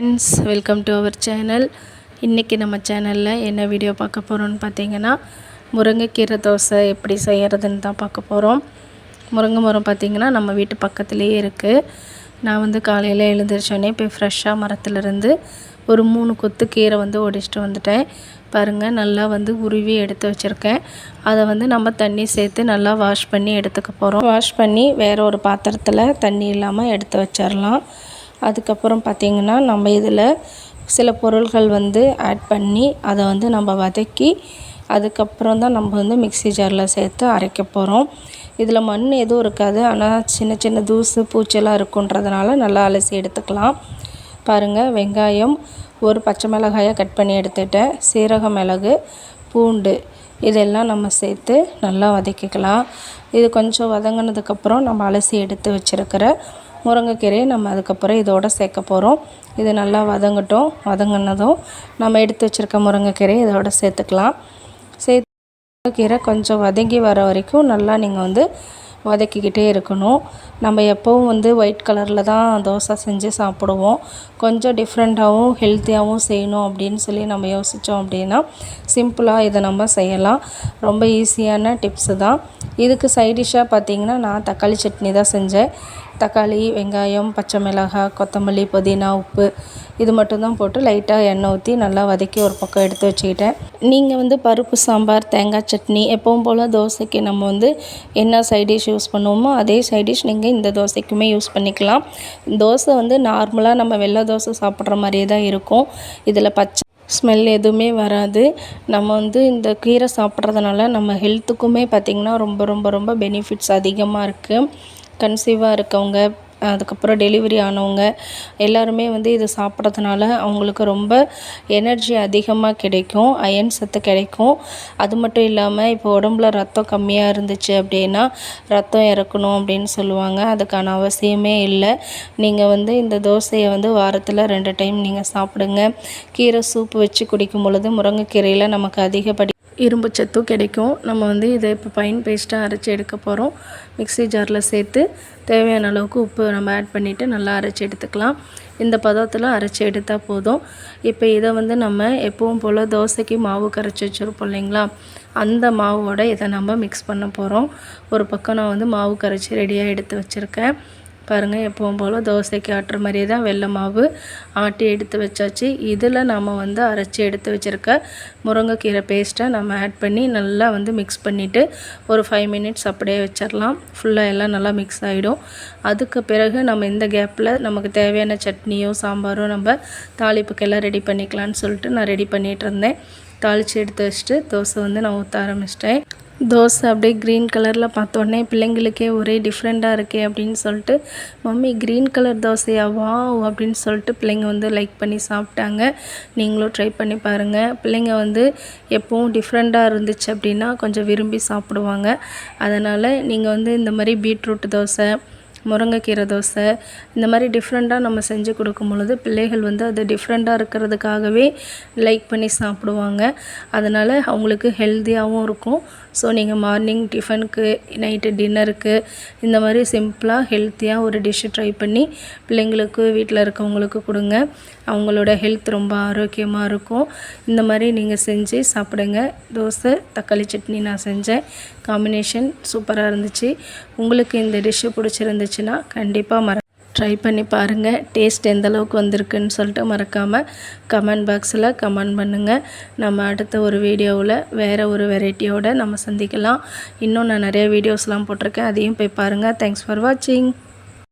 Friends welcome to our channel இன்றைக்கி நம்ம சேனலில் என்ன வீடியோ பார்க்க போகிறோன்னு பார்த்தீங்கன்னா முருங்கைக்கீரை தோசை எப்படி செய்கிறதுன்னு தான் பார்க்க போகிறோம் முருங்கை மரம் பார்த்திங்கன்னா நம்ம வீட்டு பக்கத்துலேயே இருக்குது நான் வந்து காலையில் எழுந்திரிச்சோடனே போய் ஃப்ரெஷ்ஷாக மரத்துலேருந்து ஒரு மூணு கொத்து கீரை வந்து ஒடிச்சிட்டு வந்துட்டேன். பாருங்கள் நல்லா வந்து உருவி எடுத்து வச்சுருக்கேன். அதை வந்து நம்ம தண்ணி சேர்த்து நல்லா வாஷ் பண்ணி எடுத்துக்க போகிறோம் வாஷ் பண்ணி வேறு ஒரு பாத்திரத்தில் தண்ணி இல்லாமல் எடுத்து வச்சிடலாம் அதுக்கப்புறம் பார்த்திங்கன்னா நம்ம இதில் சில பொருள்கள் வந்து ஆட் பண்ணி அதை வந்து நம்ம வதக்கி அதுக்கப்புறம் தான் நம்ம வந்து மிக்ஸி ஜாரில் சேர்த்து அரைக்க போகிறோம் இதில் மண் எதுவும் இருக்காது. ஆனால் சின்ன சின்ன தூசு பூச்செல்லாம் இருக்குன்றதுனால நல்லா அலசி எடுத்துக்கலாம். பாருங்கள் வெங்காயம் ஒரு பச்சை மிளகாயை கட் பண்ணி எடுத்துட்டேன். சீரக மிளகு பூண்டு இதெல்லாம் நம்ம சேர்த்து நல்லா வதக்கிக்கலாம். இது கொஞ்சம் வதங்கினதுக்கப்புறம் நம்ம அலசி எடுத்து வச்சுருக்கிற முருங்கைக்கீரையை நம்ம அதுக்கப்புறம் இதோடு சேர்க்க போகிறோம் இது நல்லா வதங்கட்டும். வதங்கினதும் நம்ம எடுத்து வச்சுருக்க முருங்கைக்கீரையை இதோட சேர்த்துக்கலாம். சேர்த்து கீரை கொஞ்சம் வதங்கி வர வரைக்கும் நல்லா நீங்கள் வந்து வதக்கிக்கிட்டே இருக்கணும். நம்ம எப்போவும் வந்து ஒயிட் கலரில் தான் தோசை செஞ்சு சாப்பிடுவோம். கொஞ்சம் டிஃப்ரெண்ட்டாகவும் ஹெல்த்தியாகவும் செய்யணும் அப்படின்னு சொல்லி நம்ம யோசித்தோம் அப்படின்னா சிம்பிளாக இதை நம்ம செய்யலாம். ரொம்ப ஈஸியான டிப்ஸு தான். இதுக்கு சைடிஷ்ஷாக பார்த்திங்கன்னா நான் தக்காளி சட்னி தான் செஞ்சேன். தக்காளி வெங்காயம் பச்சை மிளகாய் கொத்தமல்லி புதினா உப்பு இது மட்டும்தான் போட்டு லைட்டாக எண்ணெய் ஊற்றி நல்லா வதக்கி ஒரு பக்கம் எடுத்து வச்சுக்கிட்டேன். நீங்கள் வந்து பருப்பு சாம்பார் தேங்காய் சட்னி எப்பவும் போல் தோசைக்கு நம்ம வந்து என்ன சைடிஷ் யூஸ் பண்ணுவோமோ அதே சைடிஷ் நீங்கள் இந்த தோசைக்குமே யூஸ் பண்ணிக்கலாம். தோசை வந்து நார்மலாக நம்ம வெள்ளை தோசை சாப்பிட்ற மாதிரியே தான் இருக்கும். இதில் பச்சை ஸ்மெல் எதுவுமே வராது. நம்ம வந்து இந்த கீரை சாப்பிட்றதுனால நம்ம ஹெல்த்துக்குமே பார்த்திங்கன்னா ரொம்ப ரொம்ப ரொம்ப பெனிஃபிட்ஸ் அதிகமாக இருக்குது கன்சீவாக இருக்கவங்க அதுக்கப்புறம் டெலிவரி ஆனவங்க எல்லாருமே வந்து இது சாப்பிட்றதுனால அவங்களுக்கு ரொம்ப எனர்ஜி அதிகமாக கிடைக்கும் அயன் சத்து கிடைக்கும். அது மட்டும் இல்லாமல் இப்போ உடம்புல ரத்தம் கம்மியாக இருந்துச்சு அப்படின்னா ரத்தம் இறக்கணும் அப்படின்னு சொல்லுவாங்க. அதுக்கான அவசியமே இல்லை. நீங்கள் வந்து இந்த தோசையை வந்து வாரத்தில் ரெண்டு டைம் நீங்கள் சாப்பிடுங்க. கீரை சூப்பு வச்சு குடிக்கும் பொழுது முருங்கைக்கீரையில் நமக்கு அதிகப்படி இரும்பு சத்தும் கிடைக்கும். நம்ம வந்து இதை இப்போ பைன் பேஸ்ட்டாக அரைச்சி எடுக்க போகிறோம் மிக்ஸி ஜாரில் சேர்த்து தேவையான அளவுக்கு உப்பு நம்ம ஆட் பண்ணிவிட்டு நல்லா அரைச்சி எடுத்துக்கலாம். இந்த பதத்தில் அரைச்சி எடுத்தால் போதும். இப்போ இதை வந்து நம்ம எப்பவும் போல் தோசைக்கு மாவு கரைச்சி வச்சுருப்போம் இல்லைங்களா? அந்த மாவோட இதை நம்ம மிக்ஸ் பண்ண போகிறோம் ஒரு பக்கம் நான் வந்து மாவு கரைச்சி ரெடியாக எடுத்து வச்சுருக்கேன். பாருங்கள் எப்பவும் போல் தோசைக்கு ஆட்டுற மாதிரியே தான் வெள்ளை மாவு ஆட்டி எடுத்து வச்சாச்சு. இதில் நம்ம வந்து அரைச்சி எடுத்து வச்சுருக்க முருங்கைக்கீரை பேஸ்ட்டை நம்ம ஆட் பண்ணி நல்லா வந்து மிக்ஸ் பண்ணிவிட்டு ஒரு ஃபைவ் மினிட்ஸ் அப்படியே வச்சிடலாம் ஃபுல்லாக எல்லாம் நல்லா மிக்ஸ் ஆகிடும் அதுக்கு பிறகு நம்ம இந்த கேப்பில் நமக்கு தேவையான சட்னியோ சாம்பாரோ நம்ம தாளிப்புக்கெல்லாம் ரெடி பண்ணிக்கலான்னு சொல்லிட்டு நான் ரெடி பண்ணிகிட்டு இருந்தேன். தாளித்து எடுத்து வச்சுட்டு தோசை வந்து நான் ஊற்ற ஆரம்பிச்சிட்டேன். தோசை அப்படியே க்ரீன் கலரில் பார்த்தோன்னே பிள்ளைங்களுக்கே ஒரே டிஃப்ரெண்ட்டாக இருக்கே அப்படின்னு சொல்லிட்டு மம்மி க்ரீன் கலர் தோசையா? வா அப்படின்னு சொல்லிட்டு பிள்ளைங்க வந்து லைக் பண்ணி சாப்பிட்டாங்க. நீங்களும் ட்ரை பண்ணி பாருங்கள் பிள்ளைங்க வந்து எப்போவும் டிஃப்ரெண்ட்டாக இருந்துச்சு அப்படின்னா கொஞ்சம் விரும்பி சாப்பிடுவாங்க. அதனால் நீங்கள் வந்து இந்த மாதிரி பீட்ரூட் தோசை முருங்கைக்கீரை தோசை இந்த மாதிரி டிஃப்ரெண்ட்டாக நம்ம செஞ்சு கொடுக்கும் பொழுது பிள்ளைகள் வந்து அது டிஃப்ரெண்ட்டாக இருக்கிறதுக்காகவே லைக் பண்ணி சாப்பிடுவாங்க. அதனால் அவங்களுக்கு ஹெல்த்தியாகவும் இருக்கும். ஸோ நீங்கள் மார்னிங் டிஃபனுக்கு நைட்டு டின்னருக்கு இந்த மாதிரி சிம்பிளாக ஹெல்த்தியாக ஒரு டிஷ்ஷு ட்ரை பண்ணி பிள்ளைங்களுக்கு வீட்டில் இருக்கவங்களுக்கு கொடுங்க. அவங்களோட ஹெல்த் ரொம்ப ஆரோக்கியமாக இருக்கும். இந்த மாதிரி நீங்கள் செஞ்சு சாப்பிடுங்க. தோசை தக்காளி சட்னி நான் செஞ்சேன். காம்பினேஷன் சூப்பராக இருந்துச்சு. உங்களுக்கு இந்த டிஷ்ஷு பிடிச்சிருந்துச்சுன்னா கண்டிப்பாக மற ட்ரை பண்ணி பாருங்கள் டேஸ்ட் எந்த அளவுக்கு வந்திருக்குன்னு சொல்லிட்டு மறக்காமல் கமெண்ட் பாக்ஸில் கமெண்ட் பண்ணுங்கள் நம்ம அடுத்த ஒரு வீடியோவில் வேறு ஒரு வெரைட்டியோடு நம்ம சந்திக்கலாம். இன்னும் நான் நிறைய வீடியோஸ்லாம் போட்டிருக்கேன். அதையும் போய் பாருங்கள் தேங்க்ஸ் ஃபார் வாட்சிங்